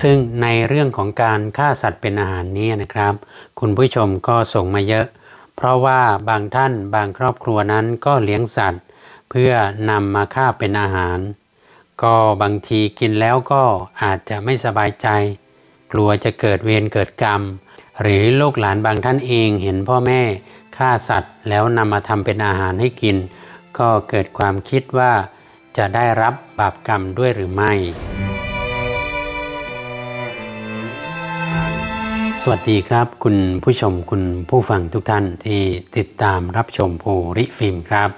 ซึ่งในเรื่องของการฆ่าสัตว์เป็นอาหารนี้นะครับ คุณผู้ชมก็ส่งมาเยอะ เพราะว่าบางท่านบางครอบครัวนั้นก็เลี้ยงสัตว์ เพื่อนำมาฆ่าเป็นอาหาร ก็บางทีกินแล้วก็อาจจะไม่สบายใจ กลัวจะเกิดเวรเกิดกรรม หรือลูกหลานบางท่านเองเห็นพ่อแม่ฆ่าสัตว์ แล้วนำมาทำเป็นอาหารให้กิน ก็เกิดความคิดว่าจะได้รับบาปกรรมด้วยหรือไม่ สวัสดีครับ คุณผู้ชมคุณผู้ฟังทุกท่านที่ติดตามรับชมโพริฟิล์มครับ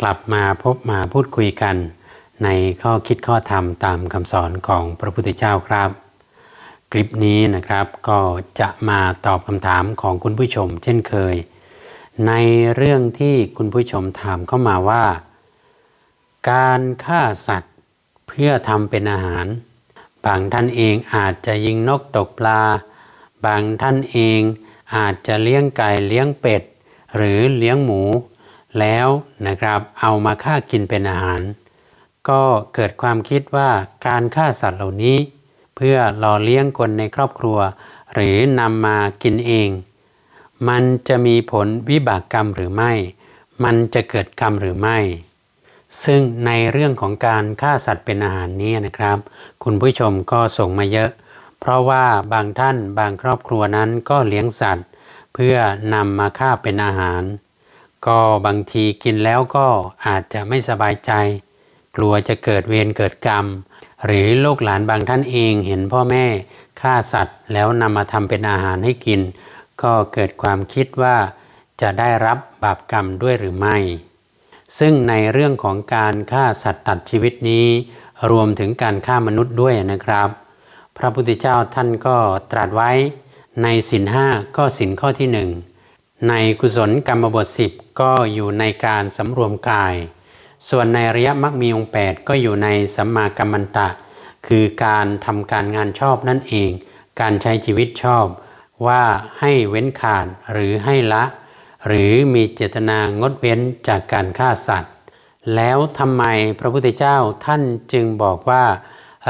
กลับมาพบมาพูดคุยกัน ในข้อคิดข้อธรรมตามคำสอนของพระพุทธเจ้าครับ คลิปนี้นะครับก็จะมาตอบคำถามของคุณผู้ชม เช่นเคย ในเรื่องที่คุณผู้ชมถามเข้ามาว่า การฆ่าสัตว์เพื่อทำเป็นอาหารบางท่านเองอาจจะยิงนกตกปลา บางท่านเองอาจจะเลี้ยงไก่เลี้ยงเป็ด หรือเลี้ยงหมู แล้วนะครับเอามาฆ่ากินเป็นอาหาร ก็เกิดความคิดว่าการฆ่าสัตว์เหล่านี้ เพื่อหล่อเลี้ยงคนในครอบครัว หรือนำมากินเอง มันจะมีผลวิบากกรรมหรือไม่ มันจะเกิดกรรมหรือไม่ ซึ่งในเรื่องของการฆ่าสัตว์เป็นอาหารนี้นะครับ คุณผู้ชมก็ส่งมาเยอะ เพราะว่าบางท่านบางครอบครัวนั้นก็เลี้ยงสัตว์ เพื่อนำมาฆ่าเป็นอาหาร ก็บางทีกินแล้วก็อาจจะไม่สบายใจ กลัวจะเกิดเวรเกิดกรรม หรือลูกหลานบางท่านเองเห็นพ่อแม่ฆ่าสัตว์ แล้วนำมาทำเป็นอาหารให้กิน ก็เกิดความคิดว่าจะได้รับบาปกรรมด้วยหรือไม่ ซึ่งในเรื่องของการฆ่าสัตว์ตัดชีวิตนี้ รวมถึงการฆ่ามนุษย์ด้วยนะครับ พระพุทธเจ้าท่านก็ตรัสไว้ในสินห้าก็สินข้อที่หนึ่งในกุศลกรรมบทสิบก็อยู่ในการสำรวมกาย ส่วนในริยะมรรคมีองค์8ก็อยู่ในสัมมากัมมันตะ คือการทำการงานชอบนั่นเอง การใช้ชีวิตชอบ ว่าให้เว้นขาดหรือให้ละ หรือมีเจตนางดเว้นจากการฆ่าสัตว์ แล้วทำไมพระพุทธเจ้าท่านจึงบอกว่า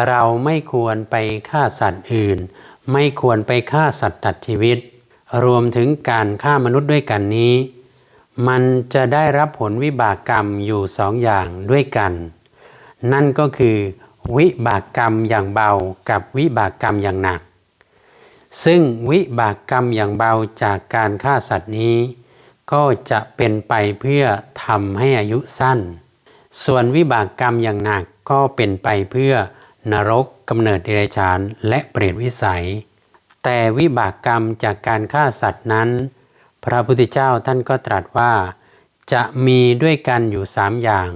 เราไม่ควรไปฆ่าสัตว์อื่น ไม่ควรไปฆ่าสัตว์ตัดชีวิต รวมถึงการฆ่ามนุษย์ด้วยกันนี้ มันจะได้รับผลวิบากกรรมอยู่สองอย่างด้วยกัน นั่นก็คือ วิบากกรรมอย่างเบากับวิบากกรรมอย่างหนัก ซึ่งวิบากกรรมอย่างเบาจากการฆ่าสัตว์นี้ ก็จะเป็นไปเพื่อทำให้อายุสั้น ส่วนวิบากกรรมอย่างหนักก็เป็นไปเพื่อ นรกกำเนิดเดรัจฉานและเปรตวิสัย แต่วิบากกรรมจากการฆ่าสัตว์นั้น พระพุทธเจ้าท่านก็ตรัสว่า จะมีด้วยกันอยู่สามอย่าง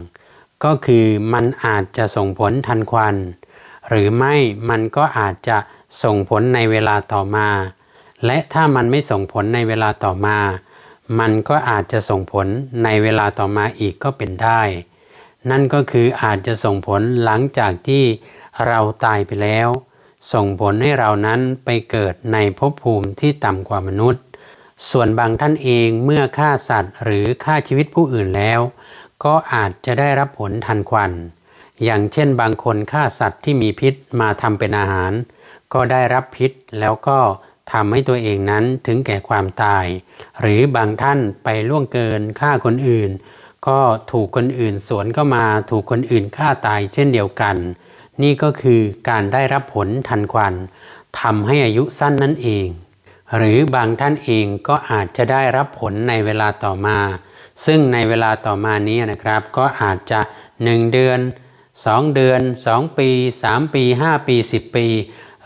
ก็คือมันอาจจะส่งผลทันควัน หรือไม่มันก็อาจจะส่งผลในเวลาต่อมา และถ้ามันไม่ส่งผลในเวลาต่อมา มันก็อาจจะส่งผลในเวลาต่อมาอีกก็เป็นได้ นั่นก็คืออาจจะส่งผลหลังจากที่ เราตายไปแล้ว ส่งผลให้เรานั้นไปเกิดในภพภูมิที่ต่ำกว่ามนุษย์ ส่วนบางท่านเองเมื่อฆ่าสัตว์หรือฆ่าชีวิตผู้อื่นแล้ว ก็อาจจะได้รับผลทันควัน อย่างเช่นบางคนฆ่าสัตว์ที่มีพิษมาทำเป็นอาหาร ก็ได้รับพิษแล้วก็ทำให้ตัวเองนั้นถึงแก่ความตาย หรือบางท่านไปล่วงเกินฆ่าคนอื่น ก็ถูกคนอื่นสวนเข้ามาถูกคนอื่นฆ่าตายเช่นเดียวกัน นี่ก็คือการได้รับผลทันควันทำให้อายุสั้นนั่นเอง หรือบางท่านเองก็อาจจะได้รับผลในเวลาต่อมา ซึ่งในเวลาต่อมานี้นะครับ ก็อาจจะ 1 เดือน 2 เดือน 2 ปี 3 ปี 5 ปี 10 ปี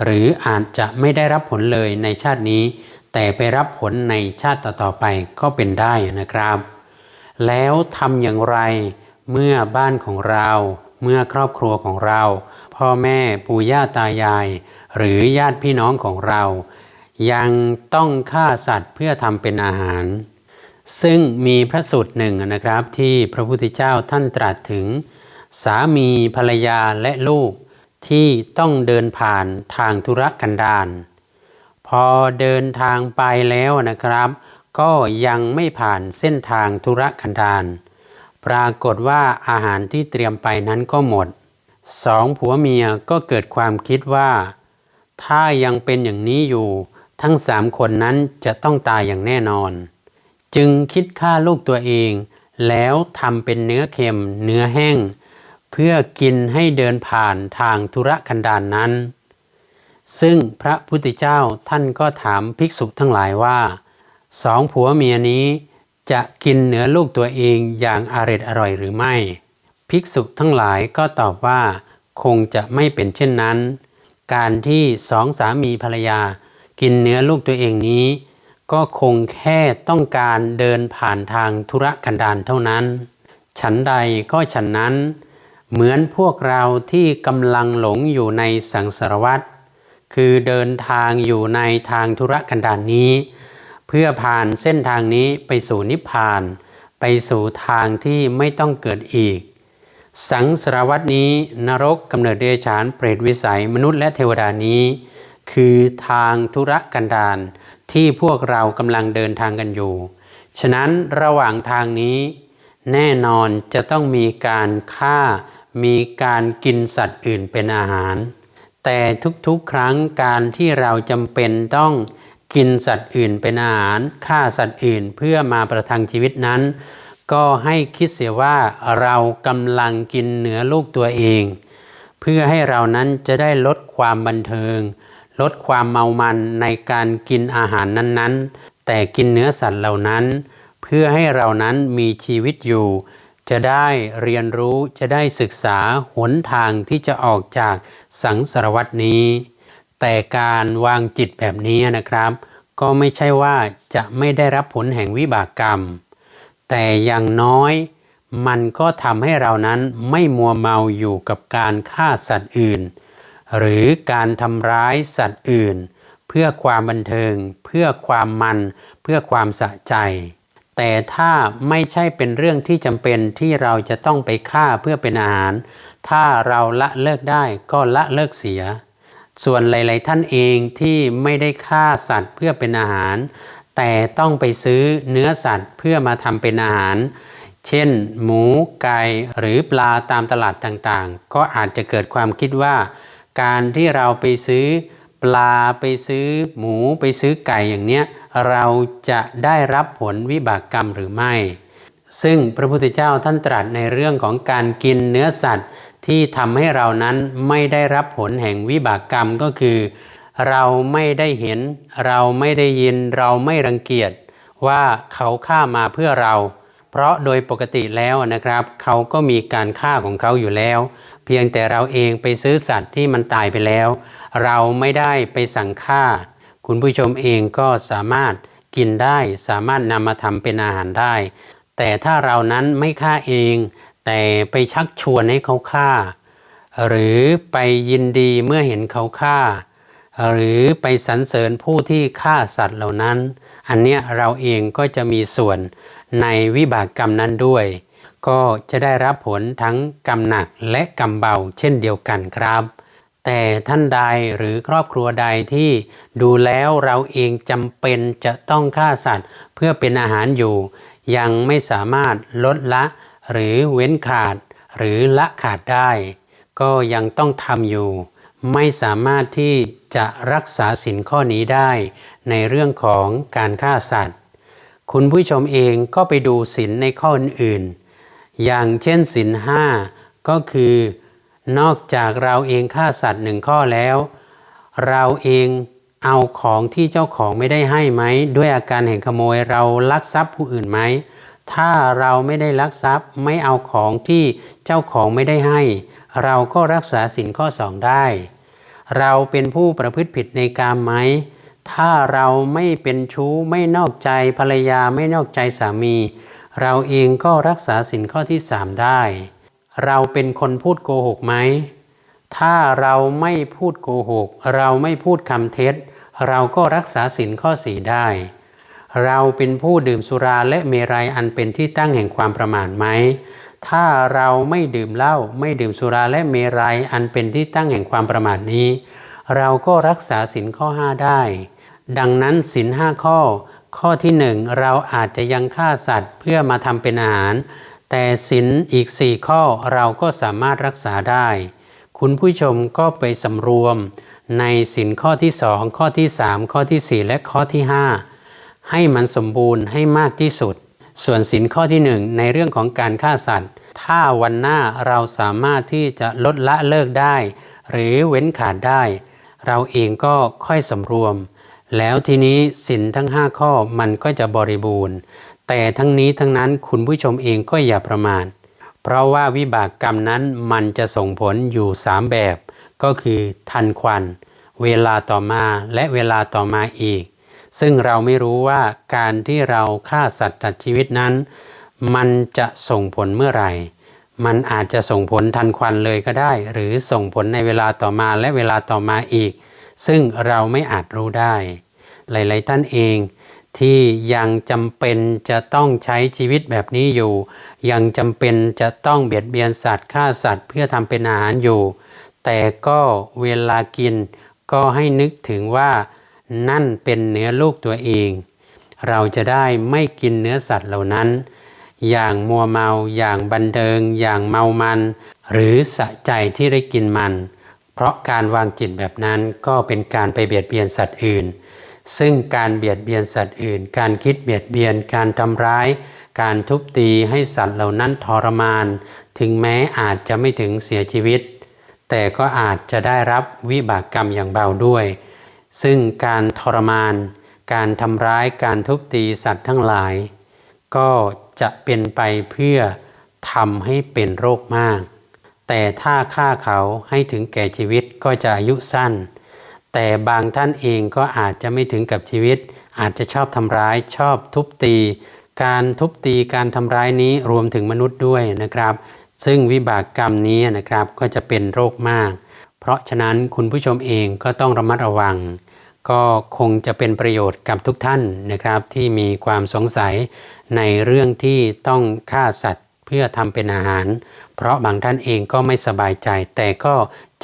หรืออาจจะไม่ได้รับผลเลยในชาตินี้ แต่ไปรับผลในชาติต่อๆไปก็เป็นได้นะครับ แล้วทำอย่างไรเมื่อบ้านของเรา เมื่อครอบครัวของเรา พ่อแม่ปู่ย่าตายาย หรือญาติพี่น้องของเรา ยังต้องฆ่าสัตว์เพื่อทำเป็นอาหาร ซึ่งมีพระสูตรหนึ่งนะครับที่พระพุทธเจ้าท่านตรัสถึง สามีภรรยาและลูกที่ต้องเดินผ่านทางธุรกันดารพอเดินทางไปแล้วนะครับ ก็ยังไม่ผ่านเส้นทางธุรกันดาร ปรากฏว่าอาหารที่เตรียมไปนั้นก็หมด สองผัวเมียก็เกิดความคิดว่า ถ้ายังเป็นอย่างนี้อยู่ ทั้งสามคนนั้นจะต้องตายอย่างแน่นอน จึงคิดฆ่าลูกตัวเอง แล้วทำเป็นเนื้อเค็ม เนื้อแห้ง เพื่อกินให้เดินผ่านทางธุระกันดารนนั้น ซึ่งพระพุทธเจ้าท่านก็ถามภิกษุทั้งหลายว่า สองผัวเมียนี้ จะกินเนื้อลูกตัวเองอย่างอร็ดอร่อยหรือไม่ ภิกษุทั้งหลายก็ตอบว่า คงจะไม่เป็นเช่นนั้น การที่สองสามีภรรยา กินเนื้อลูกตัวเองนี้ ก็คงแค่ต้องการเดินผ่านทางธุรกันดารเท่านั้น ฉันใดก็ฉันนั้น เหมือนพวกเราที่กำลังหลงอยู่ในสังสารวัฏคือเดินทางอยู่ในทางธุรกันดารนนี้ เพื่อผ่านเส้นทางนี้ไปสู่นิพพาน ไปสู่ทางที่ไม่ต้องเกิดอีก สังสารวัตนี้นรกกำเนิดเดชานเปรตวิสัยมนุษย์และเทวดานี้ คือทางธุรกันดารที่พวกเรากำลังเดินทางกันอยู่ ฉะนั้นระหว่างทางนี้ แน่นอนจะต้องมีการฆ่า มีการกินสัตว์อื่นเป็นอาหาร แต่ทุกๆครั้งการที่เราจำเป็นต้อง กินสัตว์อื่นเป็นอาหารฆ่าสัตว์อื่นเพื่อมาประทังชีวิตนั้น ก็ให้คิดเสียว่าเรากำลังกินเนื้อลูกตัวเอง เพื่อให้เรานั้นจะได้ลดความบันเทิง ลดความเมามันในการกินอาหารนั้นๆ แต่กินเนื้อสัตว์เหล่านั้น เพื่อให้เรานั้นมีชีวิตอยู่ จะได้เรียนรู้จะได้ศึกษาหนทางที่จะออกจากสังสารวัตนี้ แต่การวางจิตแบบนี้นะครับ ก็ไม่ใช่ว่าจะไม่ได้รับผลแห่งวิบากกรรม แต่อย่างน้อย มันก็ทำให้เรานั้นไม่มัวเมาอยู่กับการฆ่าสัตว์อื่น หรือการทำร้ายสัตว์อื่น เพื่อความบันเทิง เพื่อความมัน เพื่อความสะใจ แต่ถ้าไม่ใช่เป็นเรื่องที่จำเป็นที่เราจะต้องไปฆ่าเพื่อเป็นอาหาร ถ้าเราละเลิกได้ก็ละเลิกเสีย ส่วนหลาย ๆ ท่านเองที่ไม่ได้ฆ่าสัตว์เพื่อเป็นอาหาร แต่ต้องไปซื้อเนื้อสัตว์เพื่อมาทำเป็นอาหาร เช่น หมูไก่หรือปลาตามตลาดต่างๆ ก็อาจจะเกิดความคิดว่า การที่เราไปซื้อปลาไปซื้อหมูไปซื้อไก่อย่างเนี้ยเราจะได้รับผลวิบากกรรมหรือไม่ ซึ่งพระพุทธเจ้าท่านตรัสในเรื่องของการกินเนื้อสัตว์ ที่ทำให้เรานั้นไม่ได้รับผลแห่งวิบากกรรมก็คือ เราไม่ได้เห็น เราไม่ได้ยินเราไม่รังเกียจว่าเขาฆ่ามาเพื่อเรา เพราะโดยปกติแล้วนะครับ เขาก็มีการฆ่าของเขาอยู่แล้ว เพียงแต่เราเองไปซื้อสัตว์ที่มันตายไปแล้ว เราไม่ได้ไปสั่งฆ่า คุณผู้ชมเองก็สามารถกินได้สามารถนำมาทำเป็นอาหารได้ แต่ถ้าเรานั้นไม่ฆ่าเอง แต่ไปชักชวนให้เขาฆ่า หรือไปยินดีเมื่อเห็นเขาฆ่า หรือไปสรรเสริญผู้ที่ฆ่าสัตว์เหล่านั้น อันเนี้ยเราเองก็จะมีส่วนในวิบากกรรมนั้นด้วย ก็จะได้รับผลทั้งกรรมหนักและกรรมเบาเช่นเดียวกันครับแต่ท่านใดหรือครอบครัวใดที่ดูแล้วเราเองจำเป็นจะต้องฆ่าสัตว์ เพื่อเป็นอาหารอยู่ ยังไม่สามารถลดละ หรือเว้นขาด หรือละขาดได้ ก็ยังต้องทำอยู่ ไม่สามารถที่จะรักษาสินข้อนี้ได้ ในเรื่องของการฆ่าสัตว์ คุณผู้ชมเองก็ไปดูสินในข้ออื่นๆอย่างเช่นสินห้าก็คือนอกจากเราเองฆ่าสัตว์หนึ่งข้อแล้ว เราเอง เอาของที่เจ้าของไม่ได้ให้ไหม ด้วยอาการแห่งขโมยเราลักทรัพย์ผู้อื่นไหม ถ้าเราไม่ได้ลักทรัพย์ไม่เอาของที่เจ้าของไม่ได้ให้ เราก็รักษาสินข้อสองได้ เราเป็นผู้ประพฤติผิดในกามไหม ถ้าเราไม่เป็นชู้ไม่นอกใจภรรยาไม่นอกใจสามี เราเองก็รักษาสินข้อที่สามได้ เราเป็นคนพูดโกหกไหม ถ้าเราไม่พูดโกหก เราไม่พูดคำเท็จ เราก็รักษาสินข้อสี่ได้ เราเป็นผู้ดื่มสุราและเมรัยอันเป็นที่ตั้งแห่งความประมาทไหม ถ้าเราไม่ดื่มเหล้าไม่ดื่มสุราและเมรัยอันเป็นที่ตั้งแห่งความประมาทนี้ เราก็รักษาสินข้อห้าได้ ดังนั้นสินห้าข้อ ข้อที่หนึ่งเราอาจจะยังฆ่าสัตว์เพื่อมาทำเป็นอาหาร แต่สินอีกสี่ข้อเราก็สามารถรักษาได้ คุณผู้ชมก็ไปสำรวม ในสินข้อที่2ข้อที่3ข้อทีสี่4และข้อที่5ให้มันสมบูรณ์ให้มากที่สุด ส่วนสินข้อที่1ในเรื่องของการฆ่าสัตว์ ถ้าวันหน้าเราสามารถที่จะลดละเลิกได้ หรือเว้นขาดได้ เราเองก็ค่อยสำรวม แล้วทีนี้สินทั้ง 5 ข้อมันก็จะบริบูรณ์ แต่ทั้งนี้ทั้งนั้นคุณผู้ชมเองก็อย่าประมาทเพราะว่าวิบากกรรมนั้นมันจะส่งผลอยู่ 3 แบบ ก็คือทันควัน เวลาต่อมาและเวลาต่อมาอีก ซึ่งเราไม่รู้ว่าการที่เราฆ่าสัตว์ตัดชีวิตนั้น มันจะส่งผลเมื่อไหร่ มันอาจจะส่งผลทันควันเลยก็ได้ หรือส่งผลในเวลาต่อมาและเวลาต่อมาอีก ซึ่งเราไม่อาจรู้ได้ หลาย ๆ ท่านเองที่ยังจำเป็นจะต้องใช้ชีวิตแบบนี้อยู่ ยังจำเป็นจะต้องเบียดเบียนสัตว์ฆ่าสัตว์ เพื่อทำเป็นอาหารอยู่ แต่ก็เวลากินก็ให้นึกถึงว่านั่นเป็นเนื้อลูกตัวเอง เราจะได้ไม่กินเนื้อสัตว์เหล่านั้น อย่างมัวเมาอย่างบันเทิง อย่างเมามัน หรือสะใจที่ได้กินมัน เพราะการวางจิตแบบนั้นก็เป็นการไปเบียดเบียนสัตว์อื่น ซึ่งการเบียดเบียนสัตว์อื่น การคิดเบียดเบียนการทำร้าย การทุบตีให้สัตว์เหล่านั้นทรมาน ถึงแม้อาจจะไม่ถึงเสียชีวิต แต่ก็อาจจะได้รับวิบากกรรมอย่างเบาด้วย ซึ่งการทรมาน การทำร้ายการทุบตีสัตว์ทั้งหลาย ก็จะเป็นไปเพื่อทำให้เป็นโรคมาก แต่ถ้าฆ่าเขาให้ถึงแก่ชีวิตก็จะอายุสั้น แต่บางท่านเองก็อาจจะไม่ถึงกับชีวิต อาจจะชอบทำร้ายชอบทุบตี การทุบตีการทำร้ายนี้รวมถึงมนุษย์ด้วยนะครับ ซึ่งวิบากกรรมนี้นะครับก็จะเป็นโรคมาก เพราะฉะนั้นคุณผู้ชมเองก็ต้องระมัดระวัง ก็คงจะเป็นประโยชน์กับทุกท่านนะครับ ที่มีความสงสัยในเรื่องที่ต้องฆ่าสัตว์เพื่อทำเป็นอาหาร เพราะบางท่านเองก็ไม่สบายใจ แต่ก็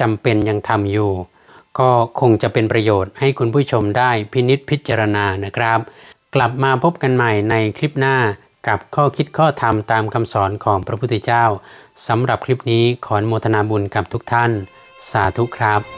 จำเป็นยังทำอยู่ ก็คงจะเป็นประโยชน์ให้คุณผู้ชมได้พินิษพิจารณานะครับ กลับมาพบกันใหม่ในคลิปหน้า กับข้อคิดข้อธรรมตามคำสอนของพระพุทธเจ้าสำหรับคลิปนี้ขออนุโมทนาบุญกับทุกท่าน สาธุครับ